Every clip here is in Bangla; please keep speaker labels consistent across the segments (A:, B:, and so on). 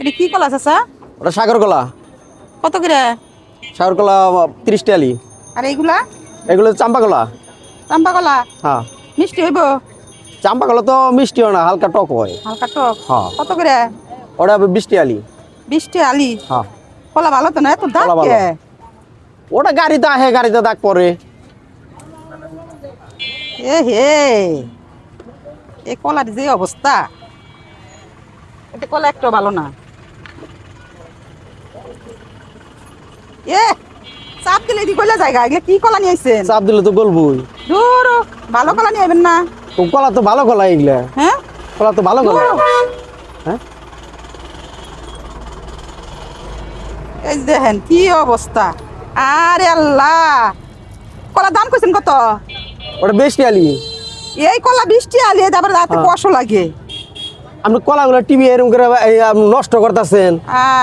A: এটা কি কলা চাচা?
B: ওটা সাগর কলা।
A: কত করে?
B: সাগর কলা তিরিশ টালি
A: আর এইগুলা?
B: এগুলো চাম্পা কলা।
A: চাম্পা কলা?
B: হ্যাঁ।
A: মিষ্টি হইব?
B: চাম্পা কলা তো মিষ্টিও না হালকা টক হয়।
A: হালকা টক?
B: হ্যাঁ।
A: কত করে?
B: ওটা বিশ টালি
A: বৃষ্টি আলি?
B: হ্যাঁ।
A: কলা ভালো তো না? এত দাম
B: ওটা গাড়িতে আহে গাড়িতে দাগ পরে।
A: এ হে। এই কলার যে অবস্থা। এটা কলা একটু ভালো না। এ চাপ দিলে দি কইলা জায়গা এগুলো কি কলা নিয়ে আইছেন?
B: চাপ দিলে তো গলবই।
A: দূর ভালো কলা নিয়ে আইবেন না।
B: তো কলা তো ভালো কলা এগুলা।
A: হ্যাঁ?
B: কলা তো ভালো কলা। হ্যাঁ?
A: এই দেখেন কি অবস্থা। আরে আল্লাহ। কলা দাম কইছেন কত?
B: ওটা বেশ টালি
A: এই কলা বৃষ্টি আলি তারপরে রাতে
B: হ্যাঁ।
A: কষ্ট লাগে।
B: আপনি কলাগুলো টিভি এরকম করে নষ্ট করতেছেন।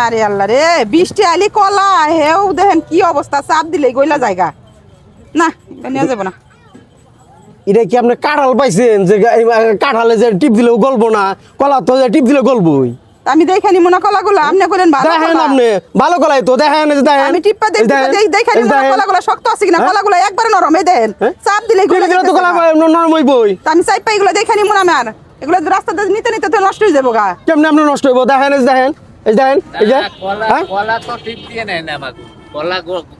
A: আরে আল্লাহ রে বৃষ্টি আলি কলা হেও দেখেন কি অবস্থা চাপ দিলে গইলা জায়গা। না নিয়ে যাব না।
B: এটা কি আপনি কাঁঠাল পাইছেন? যে কাঁঠালে যে টিপ দিলেও গলবো না কলা তো যে টিপ দিলে গলবই।
A: আমি দেখে নিব না কলাগুলো আপনি কইলেন ভালো
B: দেখেন। আপনি ভালো কলাই তো দেখেন যে দেখেন।
A: আমি টিপ্পা দেখি
B: দেখেন,
A: নিব কলাগুলো শক্ত আছে কিনা
B: হ্যাঁ?
A: কলাগুলো একবারে নরম এই দেন
B: হ্যাঁ?
A: চাপ দিলে
B: দিলে তো কলা নরম হইবই।
A: আমি চাইপা এগুলো দেখে নিব না আমার এগুলো রাস্তাতে নিতে নিতে তো নষ্ট হয়ে যাব গা।
B: কেমনে আপনি নষ্ট হইব? দেখেন এই দেখেন এই দেখেন এই যে
C: কলা
B: হ্যাঁ?
C: কলা তো টিপ দিয়ে নেয় না আমাকে। কলা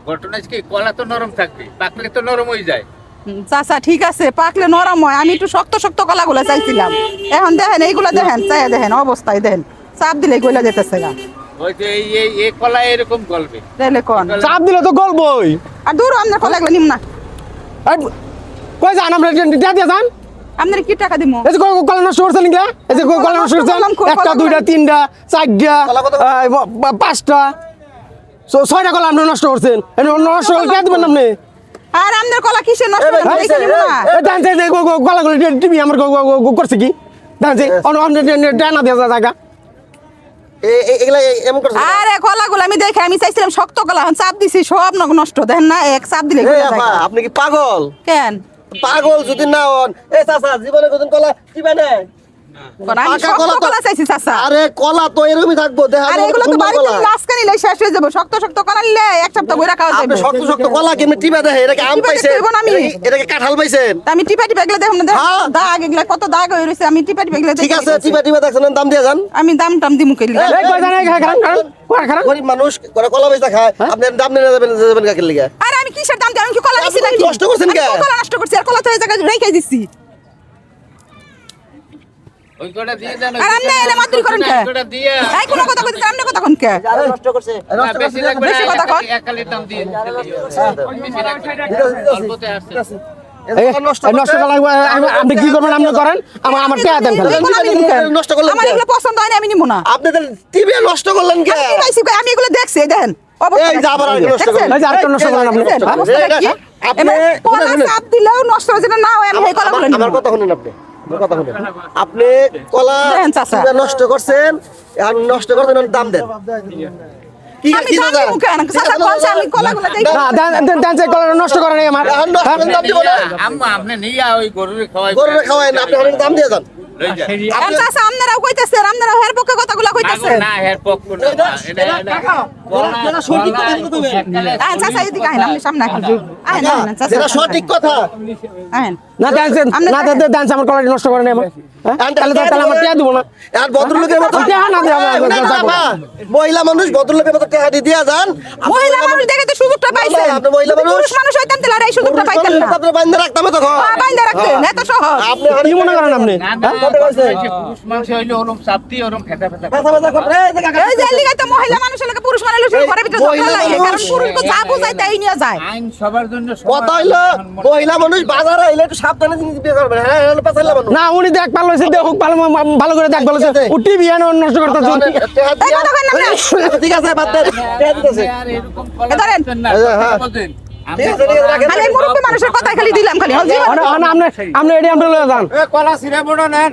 C: ঘটনা কি কলা তো নরম থাকবে পাকলে তো নরম হয়ে যায়।
A: চাচা ঠিক আছে পাকলে নরম হয়। আমি একটু শক্ত শক্ত কলাগুলো চাইছিলাম। এখন দেখেন এইগুলো দেখেন চাই দেখেন অবস্থায় দেখেন। চাপ দিলে গইলা যেতেছে গা।
C: ওই যে এই এই এই কলা এরকম গলবে।
A: তাহলে কোন?
B: চাপ দিলে তো গলবই।
A: আর দূর আপনার কলা এগুলো নিম না।
B: কই যান আমরা দিয়া দিয়া যান
A: আপনার কি টাকা দিব
B: এই যে কলা নষ্ট করছেন কি এই যে কলা নষ্ট করছেন? একটা দুইটা তিনটা চারটা পাঁচটা। ছয়টা কলা আপনি নষ্ট করছেন। এই নষ্ট করলে কে দিবেন আপনি?
A: আর আপনার কলা কিসে নষ্ট করে
B: হ্যাঁ?
A: দেখে না।
B: এই দেখেন যে- যে গ- গ- কলাগুলো টিভি আমার গ- গ- গ- করছে কি? দেখেন যে অন্য- অন্য ডানা দেওয়া জায়গা।
A: আরে কলাগুলো আমি দেখে আমি চাইছিলাম শক্ত কলা চাপ দিছি সব নষ্ট দেন না এক চাপ দিলে।
D: আপনি কি পাগল?
A: কেন?
D: পাগল যদি না হন এ চাচা জীবনে কোনদিন কলা দিবে না
A: আমি
D: পাকা
A: শক্ত
D: কলা তো-
A: কলা চাইছি চাচা
D: আরে কলা তো এরকমই থাকব দেখা
A: আর
D: যাবে
A: এগুলো তো
D: সুন্দর
A: বাড়িতে
D: কলা।
A: লাস্কা নিলে শেষ হয়ে যাব শক্ত শক্ত কলা নিলে এক সপ্তাহ বই রাখা যাবে
D: শক্ত শক্ত কলা কেমনি টিপা দেখে এটাকে আম। এটাকে- কাঁঠাল
A: টিপা টিপা এগুলো দেখুন।
D: হ্যাঁ।
A: দাগ এগুলা কত দাগ হয়ে রয়েছে আমি টিপা টিপা এগুলো
D: ঠিক আছে টিপা টিপা দেখছেন দাম দিয়ে যান
A: আমি দাম টাম দিমু
B: খারাপ
D: গরিব মানুষ কলা বেচা খায় আপনি দাম নিয়ে যাবেন লিগে
A: আমি কিসের দাম দিই? আমি কি কলা দিছি নাকি
D: নষ্ট করছেন
A: আমি
D: কে?
A: কলা নষ্ট করছি আর কলা তো এই জায়গায় রেখে দিছি
C: ওই কটা দিয়ে দেন
A: আর আপনি এলে মাতুরি করেন কে?
C: দিয়ে
A: এই কোনো কথা কইতে আপনি কথা কোন কে
D: নষ্ট করছে
C: বেশি লাগবে
A: বেশি কথা কন।
C: দাম দিয়ে দিন। অল্পতে আসছে।
B: এই এই নষ্ট আমি- আপনি কি করবেন আপনি করেন আমার আমার দেন
A: কেন?
D: নষ্ট করলেন
A: আমার এগুলো পছন্দ হয় না আমি নিবো না
D: আপনি টিভি নষ্ট করলেন কে
A: আমি এগুলো দেখছি এই দেখেন অবস্থা
D: এই যে আবার আরেকটা নষ্ট করলেন।
B: এই যে আরেকটা করলেন আপনি।
D: আপনি-
A: কলা। চাপ দিলেও না হয় আমি এই
D: আমার কথা শুনেন আপনি। আপনি কলা করছেন করছেন দাম দেন।
B: আমার।
C: আপনি নিয়া ওই গরুরে খাওয়াই
D: গরুরে খাওয়াই না আপনি দাম দিয়ে যান।
A: আপনারাও কইতেছেন, আপনারাও হের পক্ষে কথাগুলো কইতেছেন।
C: না, হের পক্ষ না,
B: নষ্ট করে নাই হ্যাঁ?
D: মহিলা মানুষ ভদ্রলোকের মতো দিয়ে দিয়া যান
A: মহিলা মানুষ দেখে তো সুযোগটা পাইছেন।
D: আপনি মহিলা মানুষ।
A: পুরুষ মানুষ হইতেন তাহলে এই সুযোগটা পাইতেন না।
D: আপনি বাইন্ধে রাখতাম তো ঘর।
A: হ্যাঁ, রাখতেন, এত সহজ।
D: আপনি
B: কি মনে করেন আপনি
C: না, না,
D: কথা কইছে?
C: এই যে পুরুষ মানুষ হইলে ওরম চাপ ওরম ফেটা ফেটা করে।
D: ব্যথা ব্যথা এই যে কাকা,
A: এই যে লিগাই তো মহিলা মানুষের লোকে পুরুষ মানুষের
D: এই
A: ঘরের ভিতরে
D: মহিলা
A: ঝগড়া লাগে। কারণ
D: মানুষ-
A: পুরুষ তো যা বুঝায় তাই নিয়ে যায়।
C: আইন সবার জন্য
D: কথা হইল মহিলা মানুষ বাজারে আইলে একটু সাবধানে জিনিস বিয়ে করবেন হ্যাঁ হলো পেছাইলা মানুষ
B: না উনি দেখ ভালো হয়েছে দেখুক ভালো ভালো করে দেখ ভালো হয়েছে ও টিভি নষ্ট করতে
D: টেহা
A: এই কথা কইন না আপনি।
D: দিয়া- ঠিক আছে বাদ দেন টেহা দিতেছে
C: আপনি আর এরকম কলা
A: এ ধরেন।
C: দিচ্ছেন না,
D: এই যে।
C: বুঝেন?
D: ঠিক আছে, ঠিক আছে, রাখেন।
A: খালি মুরব্বী মানুষের কথাই খালি দিলাম খালি। জীবন-
B: আপনি আপনি এটি আপনি লয়ে যান
C: কলা সিরে বড় নেন